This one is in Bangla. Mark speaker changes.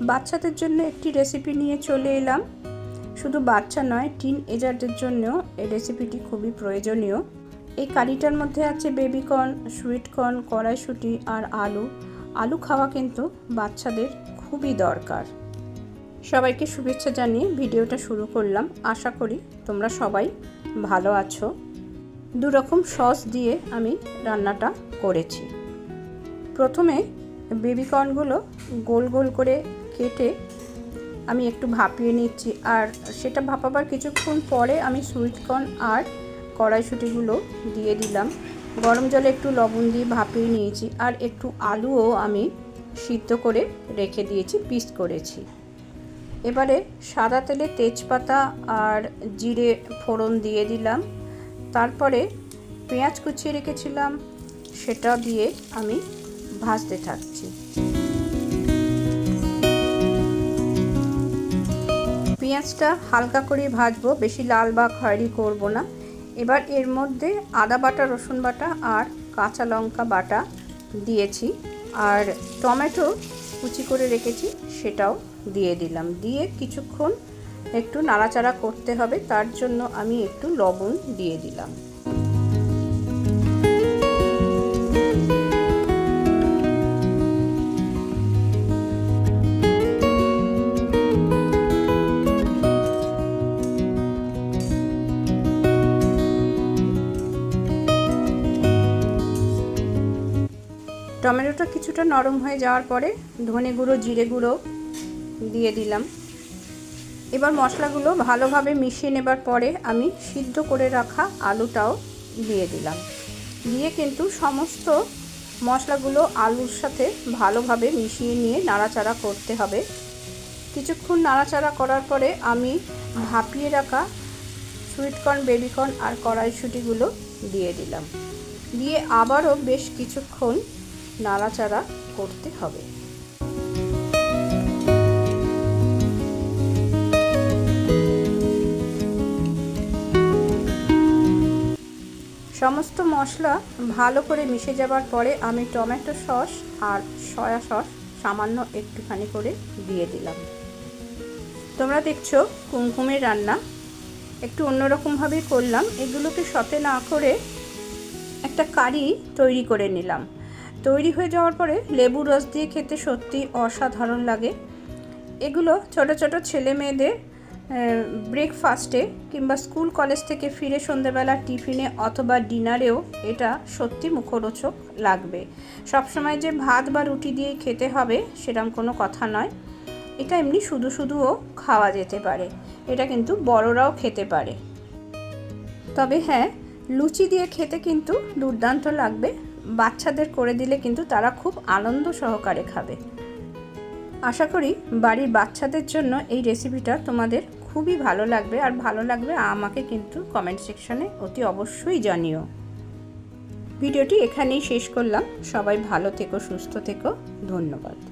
Speaker 1: বাচ্চাদের জন্য একটি রেসিপি নিয়ে চলে এলাম। শুধু বাচ্চা নয় টিন এজারদের জন্যও এই রেসিপিটি খুবই প্রয়োজনীয়। এই কারিটার মধ্যে আছে বেবিকর্ন সুইটকর্ন কড়াইশুঁটি আর আলু। আলু খাওয়া কিন্তু বাচ্চাদের খুবই দরকার। সবাইকে শুভেচ্ছা জানিয়ে ভিডিওটা শুরু করলাম। আশা করি তোমরা সবাই ভালো আছো। দু রকম সস দিয়ে আমি রান্নাটা করেছি। প্রথমে বেবিকর্নগুলো গোল গোল করে কেটে আমি একটু ভাপিয়ে নিচ্ছি। আর সেটা ভাপাবার কিছুক্ষণ পরে আমি সুইটকর্ন আর কড়াইশুঁটিগুলো দিয়ে দিলাম। গরম জলে একটু লবণ দিয়ে ভাপিয়ে নিয়েছি আর একটু আলুও আমি সিদ্ধ করে রেখে দিয়েছি পিস করেছি। এবারে সাদা তেলে তেজপাতা আর জিরে ফোড়ন দিয়ে দিলাম। তারপরে পেঁয়াজ কুচিয়ে রেখেছিলাম, সেটা দিয়ে আমি ভাজতে থাকছি। পেঁয়াজটা হালকা করে ভাজবো, বেশি লাল বা খয়েরি করব না। এবার এর মধ্যে আদা বাটা, রসুন বাটা আর কাঁচা লঙ্কা বাটা দিয়েছি। আর টমেটো কুচি করে রেখেছি, সেটাও দিয়ে দিলাম। দিয়ে কিছুক্ষণ একটু নাড়াচাড়া করতে হবে, তার জন্য আমি একটু লবণ দিয়ে দিলাম। টমেটোটা কিছুটা নরম হয়ে যাওয়ার পরে ধনে গুঁড়ো, জিরে গুঁড়ো দিয়ে দিলাম। এবার মশলাগুলো ভালোভাবে মিশিয়ে নেবার পরে আমি সিদ্ধ করে রাখা আলুটাও দিয়ে দিলাম। দিয়ে কিন্তু সমস্ত মশলাগুলো আলুর সাথে ভালোভাবে মিশিয়ে নিয়ে নাড়াচাড়া করতে হবে। কিছুক্ষণ নাড়াচাড়া করার পরে আমি ভাপিয়ে রাখা সুইটকর্ন বেবিকর্ন আর কড়াইশুঁটিগুলো দিয়ে দিলাম। দিয়ে আবারও বেশ কিছুক্ষণ নাড়াচাড়া করতে হবে। সমস্ত মশলা ভালো করে মিশে যাবার পরে আমি টমেটো সস আর সয়া সস সামান্য একটুখানি করে দিয়ে দিলাম। তোমরা দেখছ কুমকুমের রান্না। একটু অন্যরকমভাবেই করলাম। এগুলোকে সতে না করে একটা কারি তৈরি করে নিলাম। তৈরি হয়ে যাওয়ার পরে লেবু রস দিয়ে খেতে সত্যি অসাধারণ লাগে। এগুলো ছোট ছোট ছেলে মেয়েদের ব্রেকফাস্টে কিংবা স্কুল কলেজ থেকে ফিরে সন্ধেবেলা টিফিনে অথবা ডিনারেও এটা সত্যি মুখরোচক লাগবে। সবসময় যে ভাত বা রুটি দিয়ে খেতে হবে সেরকম কোনো কথা নয়। এটা এমনি শুধু শুধুও খাওয়া যেতে পারে। এটা কিন্তু বড়রাও খেতে পারে। তবে হ্যাঁ লুচি দিয়ে খেতে কিন্তু দুর্দান্ত লাগবে। বাচ্চাদের করে দিলে কিন্তু তারা খুব আনন্দ সহকারে খাবে। আশা করি বাড়ির বাচ্চাদের জন্য এই রেসিপিটা তোমাদের খুবই ভালো লাগবে আর ভালো লাগবে আমাকে কিন্তু কমেন্ট সেকশনে অতি অবশ্যই জানিও। ভিডিওটি এখানেই শেষ করলাম। সবাই ভালো থেকো, সুস্থ থেকো। ধন্যবাদ।